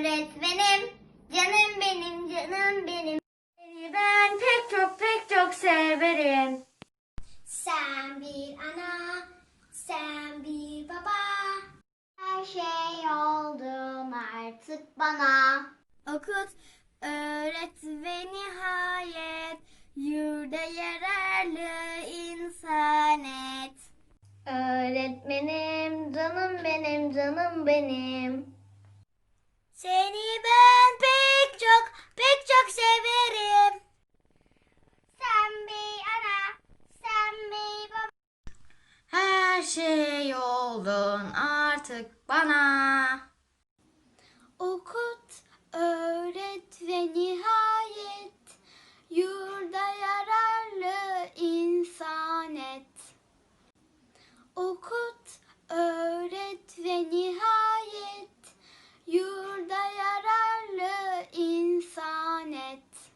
öğretmenim. Canım benim, canım benim. Seni ben pek çok pek çok severim. Sen bir ana, sen bir baba. Her şey oldun artık bana. Okut, öğret ve nihayet yurda yararlı insan et. Öğretmenim, canım benim, canım benim. şey oldun artık bana. Okut, öğret ve nihayet yurda yararlı insan et. Okut, öğret ve nihayet yurda yararlı insan et.